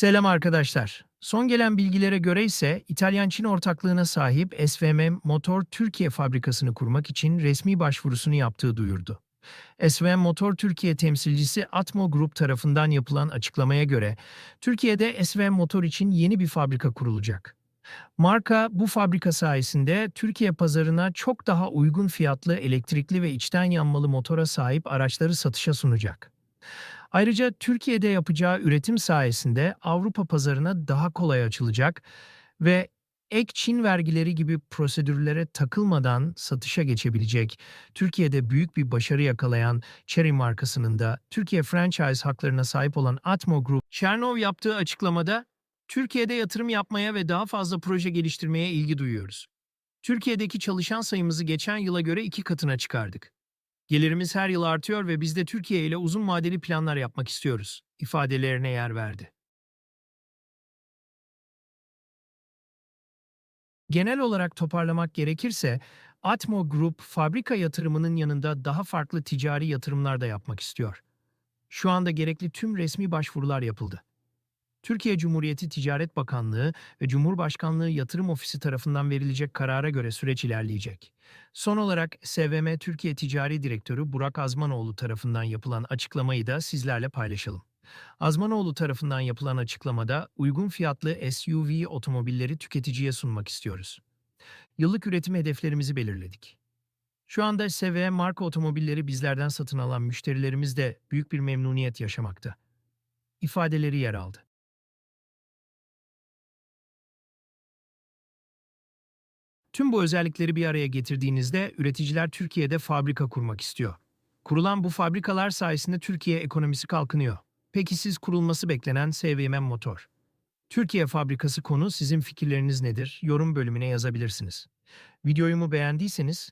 Selam arkadaşlar. Son gelen bilgilere göre ise İtalyan-Çin ortaklığına sahip SVM Motor Türkiye fabrikasını kurmak için resmi başvurusunu yaptığı duyurdu. SVM Motor Türkiye temsilcisi Atmo Group tarafından yapılan açıklamaya göre Türkiye'de SVM Motor için yeni bir fabrika kurulacak. Marka bu fabrika sayesinde Türkiye pazarına çok daha uygun fiyatlı elektrikli ve içten yanmalı motora sahip araçları satışa sunacak. Ayrıca Türkiye'de yapacağı üretim sayesinde Avrupa pazarına daha kolay açılacak ve ek Çin vergileri gibi prosedürlere takılmadan satışa geçebilecek, Türkiye'de büyük bir başarı yakalayan Chery markasının da Türkiye franchise haklarına sahip olan Atmo Group, Çernov yaptığı açıklamada, Türkiye'de yatırım yapmaya ve daha fazla proje geliştirmeye ilgi duyuyoruz. Türkiye'deki çalışan sayımızı geçen yıla göre iki katına çıkardık. Gelirimiz her yıl artıyor ve biz de Türkiye ile uzun vadeli planlar yapmak istiyoruz, ifadelerine yer verdi. Genel olarak toparlamak gerekirse, Atmo Group fabrika yatırımının yanında daha farklı ticari yatırımlar da yapmak istiyor. Şu anda gerekli tüm resmi başvurular yapıldı. Türkiye Cumhuriyeti Ticaret Bakanlığı ve Cumhurbaşkanlığı Yatırım Ofisi tarafından verilecek karara göre süreç ilerleyecek. Son olarak SVM Türkiye Ticari Direktörü Burak Azmanoğlu tarafından yapılan açıklamayı da sizlerle paylaşalım. Azmanoğlu tarafından yapılan açıklamada uygun fiyatlı SUV otomobilleri tüketiciye sunmak istiyoruz. Yıllık üretim hedeflerimizi belirledik. Şu anda SVM marka otomobilleri bizlerden satın alan müşterilerimiz de büyük bir memnuniyet yaşamakta. İfadeleri yer aldı. Tüm bu özellikleri bir araya getirdiğinizde üreticiler Türkiye'de fabrika kurmak istiyor. Kurulan bu fabrikalar sayesinde Türkiye ekonomisi kalkınıyor. Peki siz kurulması beklenen SVM Motor? Türkiye fabrikası konu sizin fikirleriniz nedir? Yorum bölümüne yazabilirsiniz. Videoyu beğendiyseniz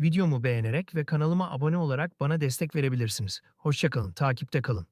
videomu beğenerek ve kanalıma abone olarak bana destek verebilirsiniz. Hoşçakalın, takipte kalın.